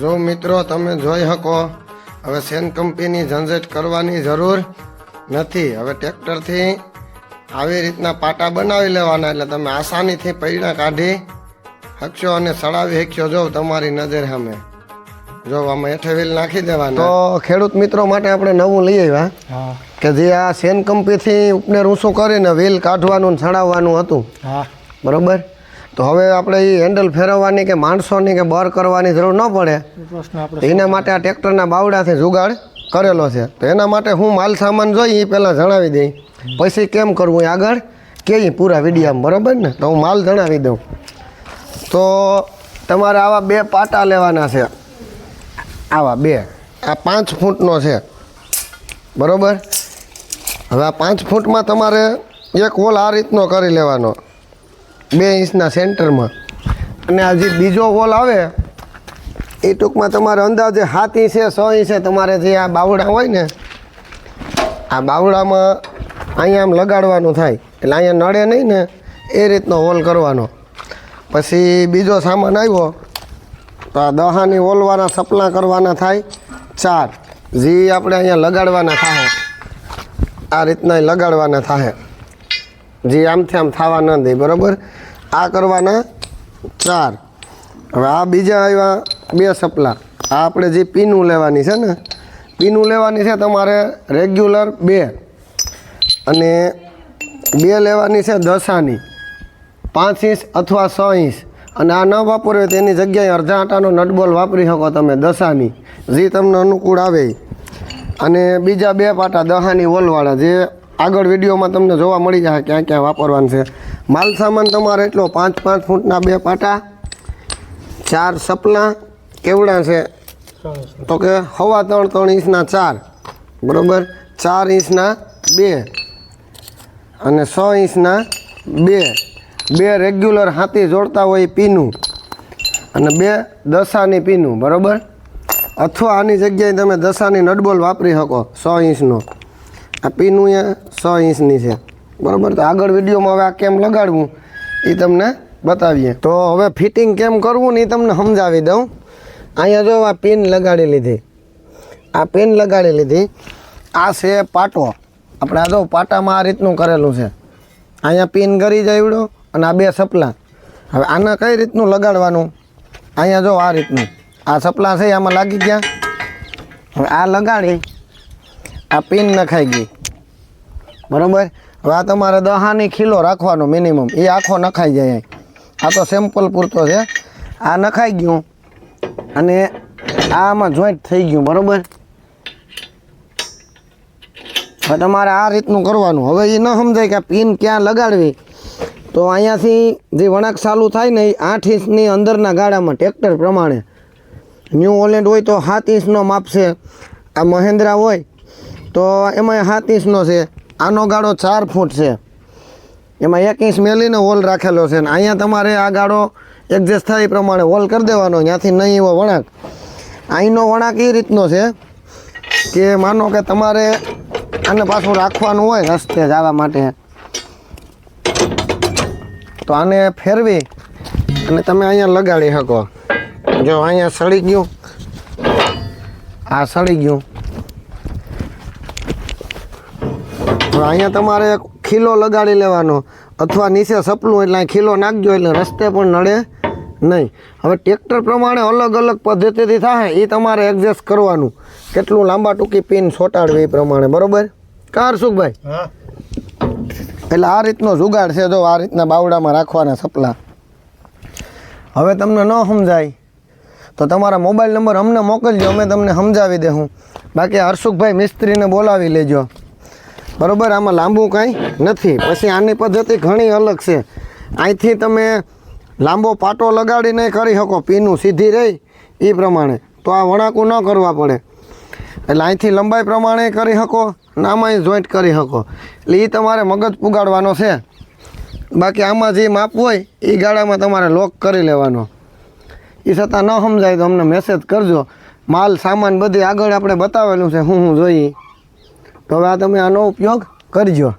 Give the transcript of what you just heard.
જો મિત્રો તમે જોઈ શકો હવે સેન કંપનીની ઝંઝટ કરવાની જરૂર નથી. હવે ટ્રેક્ટરથી આવી રીતના પાટા બનાવી લેવાના એટલે તમે આસાનીથી પૈડા કાઢી શકશો અને સળાવી શકશો જો તમારી નજર સામે. જો આમાં હેઠે વેલ નાખી દેવાના. તો ખેડૂત મિત્રો માટે આપણે નવું લઈ આવ્યા કે જે આ સેન કંપનીથી ઉપનેર ઊંચું કરીને વેલ કાઢવાનું ને સડાવવાનું હતું. હા. બરોબર? તો હવે આપણે એ હેન્ડલ ફેરવવાની કે માણસોની કે બર કરવાની જરૂર ન પડે. એના માટે આ ટ્રેક્ટરના બાવડાથી જુગાડ કરેલો છે. તો એના માટે હું માલ સામાન જોઈ એ પહેલાં જણાવી દઈ. પછી કેમ કરવું એ આગળ? કે પૂરા વિડીયામાં બરાબર ને? તો હું માલ જણાવી દઉં. તો તમારે આવા બે પાટા લેવાના છે. આવા બે. આ પાંચ ફૂટનો છે. બરાબર? હવે આ પાંચ ફૂટમાં તમારે એક હોલ આ રીતનો કરી લેવાનો. બે ઇંચના સેન્ટરમાં. અને આ જે બીજો હોલ આવે, એ ટૂંકમાં તમારે અંદાજે સાત ઇંચે, છ ઇંચે તમારે જે આ બાવડા હોય ને, આ બાવડામાં અહીંયા આમ લગાડવાનું થાય. એટલે અહીંયા નડે નહીં ને, એ રીતનો હોલ કરવાનો. પછી બીજો સામાન આવ્યો, તો આ દહાની ઓલવાના સપલા કરવાના થાય ચાર. જે આપણે અહીંયા લગાડવાના થાય. આ રીતના લગાડવાના થાય. જે આમથી આમ થવા ન દે, બરાબર? આ કરવાના ચાર. હવે આ બીજા આવ્યા બે સપલા આ આપણે જે પીનું લેવાની છે ને, પીનું લેવાની છે તમારે રેગ્યુલર બે. અને બે લેવાની છે દસાની પાંચ ઇંચ અથવા છ ઇંચ અને આ ન વાપરવી તેની જગ્યાએ અડધા આટાનો નટબોલ વાપરી શકો તમે દસાની જે તમને અનુકૂળ આવે અને બીજા બે પાટા દહાની વોલવાળા જે આગળ વિડીયોમાં તમને જોવા મળી જાય ક્યાં ક્યાં વાપરવાનું છે. માલ સામાન તમારે એટલો પાંચ પાંચ ફૂટના બે પાટા, ચાર સપલા કેવડા છે? તો કે હવા ત્રણ ત્રણ ઇંચના ચાર, બરાબર? ચાર ઇંચના બે અને છ ઇંચના બે. બે રેગ્યુલર હાથી જોડતા હોય પીનું અને બે દસાની પીનું, બરાબર? અથવા આની જગ્યાએ તમે દસાની નટબોલ વાપરી શકો સો ઇંચનો. આ પીનું એ સો ઇંચની છે. બરાબર? તો આગળ વિડીયોમાં હવે આ કેમ લગાડવું, એ તમને બતાવીએ. તો હવે ફિટિંગ કેમ કરવું ને એ તમને સમજાવી દઉં. અહીંયા જો આ પિન લગાડી લીધી. આ પિન લગાડી લીધી. આ છે પાટો. આપણે આ જો પાટામાં આ રીતનું કરેલું છે. અહીંયા પિન કરી જાવડો અને આ બે સપલા. હવે આને કઈ રીતનું લગાડવાનું? અહીંયા જો આ રીતનું. આ સપલા છે આમાં લાગી ગયા. હવે આ લગાડી, આ પિન નખાઈ ગઈ. બરોબર? હવે આ તમારે દહાની ખીલો રાખવાનો મિનિમમ એ આખો નખાઈ જાય આ તો સેમ્પલ પૂરતો છે. આ નખાઈ ગયું. અને આમાં જોઈન્ટ થઈ ગયું, બરાબર? હવે તમારે આ રીતનું કરવાનું. હવે એ ન સમજાય કે પિન ક્યાં લગાડવી. તો અહીંયાથી જે વણાક ચાલુ થાય ને એ આઠ ઇંચની અંદરના ગાળામાં ટ્રેક્ટર પ્રમાણે. ન્યૂ ઓલેન્ડ હોય તો સાત ઇંચનો માપ છે. આ મહેન્દ્રા હોય તો એમાં સાત ઇંચનો છે. આનો ગાળો ચાર ફૂટ છે. એમાં એક ઇંચ મેલીને હોલ રાખેલો છે ને અહીંયા તમારે આ ગાળો એડજસ્ટ થાય એ પ્રમાણે હોલ કરી દેવાનો, ત્યાંથી નહીં એવો વળાંક. અહીંનો વળાંક એ રીતનો છે કે માનો કે તમારે આને પાછું રાખવાનું હોય રસ્તે જવા માટે. તો આને ફેરવી અને તમે અહીંયા લગાડી શકો. જો અહીંયા સળી ગયું. આ સળી ગયું હવે અહીંયા તમારે ખીલો લગાડી લેવાનો. અથવા નીચે સપલું એટલે અહીં ખીલો નાખજો એટલે રસ્તે પણ નડે નહીં. હવે ટ્રેક્ટર પ્રમાણે અલગ અલગ પદ્ધતિથી થાય એ તમારે એડજસ્ટ કરવાનું. કેટલું લાંબા ટૂંકી પિન છોટાડવી એ પ્રમાણે બરોબર? કાર સુખભાઈ એટલે આ રીતનો જુગાડ છે જો આ રીતના બાવડામાં રાખવાના સપલા. હવે તમને ન સમજાય તો તમારા મોબાઈલ નંબર અમને મોકલજો અમે તમને સમજાવી દઉં બાકી હર્ષુખભાઈ મિસ્ત્રીને બોલાવી લેજો. બરોબર, આમાં લાંબુ કાંઈ નથી. પછી આની પદ્ધતિ ઘણી અલગ છે. અહીંથી તમે લાંબો પાટો લગાડીને કરી શકો, પીનું સીધી રહી એ પ્રમાણે. તો આ વણાકું ન કરવા પડે. એટલે અહીંથી લંબાઈ પ્રમાણે કરી શકો અને આમાંય જોઈન્ટ કરી શકો. એટલે એ તમારે મગજ પુગાડવાનો છે. બાકી આમાં જે માપ હોય એ ગાળામાં તમારે લોક કરી લેવાનો. એ છતાં ન સમજાય તો અમને મેસેજ કરજો. માલ સામાન બધી આગળ આપણે બતાવેલું છે, હું હું જોઈ તો હવે આ તમે આનો ઉપયોગ કરજો.